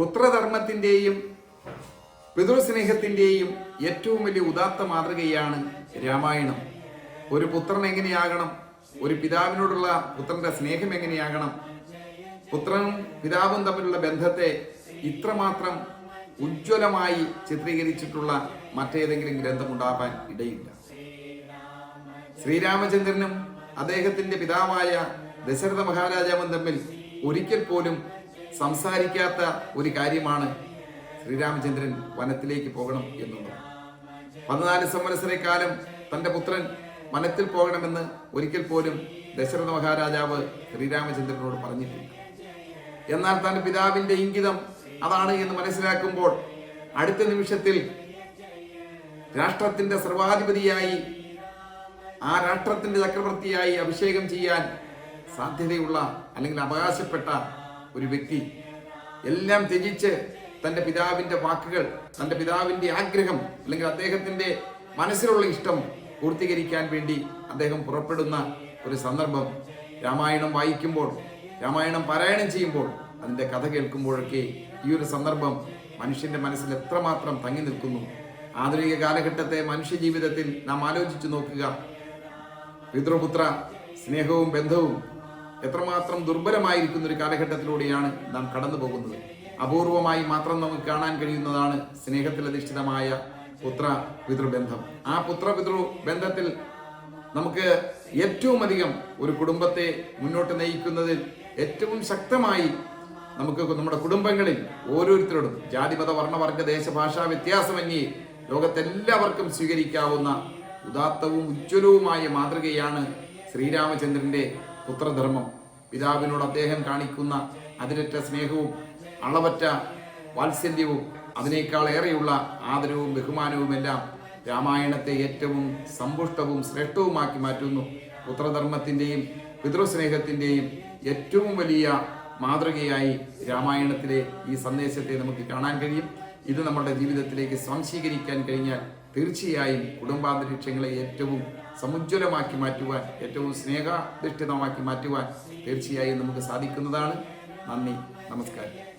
പുത്രധർമ്മത്തിന്റെയും പിതൃസ്നേഹത്തിന്റെയും ഏറ്റവും വലിയ ഉദാത്ത മാതൃകയാണ് രാമായണം. ഒരു പുത്രൻ എങ്ങനെയാകണം? ഒരു പിതാവിനോടുള്ള പുത്രന്റെ സ്നേഹം എങ്ങനെയാകണം? പുത്രനും പിതാവും തമ്മിലുള്ള ബന്ധത്തെ ഇത്രമാത്രം ഉജ്ജ്വലമായി ചിത്രീകരിച്ചിട്ടുള്ള മറ്റേതെങ്കിലും ഗ്രന്ഥമുണ്ടാവാൻ ഇടയില്ല. ശ്രീരാമചന്ദ്രനും അദ്ദേഹത്തിന്റെ പിതാവായ ദശരഥ മഹാരാജാവും തമ്മിൽ ഒരിക്കൽ പോലും സംസാരിക്കാത്ത ഒരു കാര്യമാണ് ശ്രീരാമചന്ദ്രൻ വനത്തിലേക്ക് പോകണം എന്നുള്ളത്. പതിനാല് സംവത്സര കാലം തന്റെ പുത്രൻ വനത്തിൽ പോകണമെന്ന് ഒരിക്കൽ പോലും ദശരഥ മഹാരാജാവ് ശ്രീരാമചന്ദ്രനോട് പറഞ്ഞിട്ടില്ല. എന്നാൽ തന്റെ പിതാവിന്റെ ഇംഗിതം അതാണ് എന്ന് മനസ്സിലാക്കുമ്പോൾ അടുത്ത നിമിഷത്തിൽ രാഷ്ട്രത്തിന്റെ സർവാധിപതിയായി ആ രാഷ്ട്രത്തിന്റെ ചക്രവർത്തിയായി അഭിഷേകം ചെയ്യാൻ സാധ്യതയുള്ള അല്ലെങ്കിൽ അവകാശപ്പെട്ട ഒരു വ്യക്തി എല്ലാം ത്യജിച്ച് തന്റെ പിതാവിന്റെ വാക്കുകൾ തന്റെ പിതാവിന്റെ ആഗ്രഹം അല്ലെങ്കിൽ അദ്ദേഹത്തിന്റെ മനസ്സിലുള്ള ഇഷ്ടം പൂർത്തീകരിക്കാൻ വേണ്ടി അദ്ദേഹം പുറപ്പെടുന്ന ഒരു സന്ദർഭം രാമായണം വായിക്കുമ്പോൾ രാമായണം പാരായണം ചെയ്യുമ്പോൾ അതിന്റെ കഥ കേൾക്കുമ്പോഴൊക്കെ ഈ ഒരു സന്ദർഭം മനുഷ്യന്റെ മനസ്സിൽ എത്രമാത്രം തങ്ങി നിൽക്കുന്നു. ആധുനിക കാലഘട്ടത്തെ മനുഷ്യ ജീവിതത്തിൽ നാം ആലോചിച്ചു നോക്കുക. പിതൃപുത്ര സ്നേഹവും ബന്ധവും എത്രമാത്രം ദുർബലമായിരിക്കുന്ന ഒരു കാലഘട്ടത്തിലൂടെയാണ് നാം കടന്നു പോകുന്നത് അപൂർവമായി മാത്രം നമുക്ക് കാണാൻ കഴിയുന്നതാണ് സ്നേഹത്തിൽ അധിഷ്ഠിതമായ പുത്ര പിതൃബന്ധം ആ പുത്ര പിതൃ ബന്ധത്തിൽ നമുക്ക് ഏറ്റവും അധികം ഒരു കുടുംബത്തെ മുന്നോട്ട് നയിക്കുന്നതിൽ ഏറ്റവും ശക്തമായി നമുക്ക് നമ്മുടെ കുടുംബങ്ങളിൽ ഓരോരുത്തരോടും ജാതിമത വർണവർഗ ദേശഭാഷാ വ്യത്യാസമന്യേ ലോകത്തെല്ലാവർക്കും സ്വീകരിക്കാവുന്ന ഉദാത്തവും ഉജ്ജ്വലവുമായ മാതൃകയാണ് ശ്രീരാമചന്ദ്രന്റെ പുത്രധർമ്മം. പിതാവിനോട് അദ്ദേഹം കാണിക്കുന്ന അതിരറ്റ സ്നേഹവും അളവറ്റ വാത്സല്യവും അതിനേക്കാൾ ഏറെയുള്ള ആദരവും ബഹുമാനവും എല്ലാം രാമായണത്തെ ഏറ്റവും സമ്പുഷ്ടവും ശ്രേഷ്ഠവുമാക്കി മാറ്റുന്നു. പുത്രധർമ്മത്തിന്റെയും പിതൃസ്നേഹത്തിന്റെയും ഏറ്റവും വലിയ മാതൃകയായി രാമായണത്തിലെ ഈ സന്ദേശത്തെ നമുക്ക് കാണാൻ കഴിയും. ഇത് നമ്മുടെ ജീവിതത്തിലേക്ക് സ്വാംശീകരിക്കാൻ കഴിഞ്ഞാൽ തീർച്ചയായും കുടുംബാന്തരീക്ഷങ്ങളെ ഏറ്റവും സമുജ്വലമാക്കി മാറ്റുവാൻ ഏറ്റവും സ്നേഹാധിഷ്ഠിതമാക്കി മാറ്റുവാൻ തീർച്ചയായും നമുക്ക് സാധിക്കുന്നതാണ്. നന്ദി നമസ്കാരം.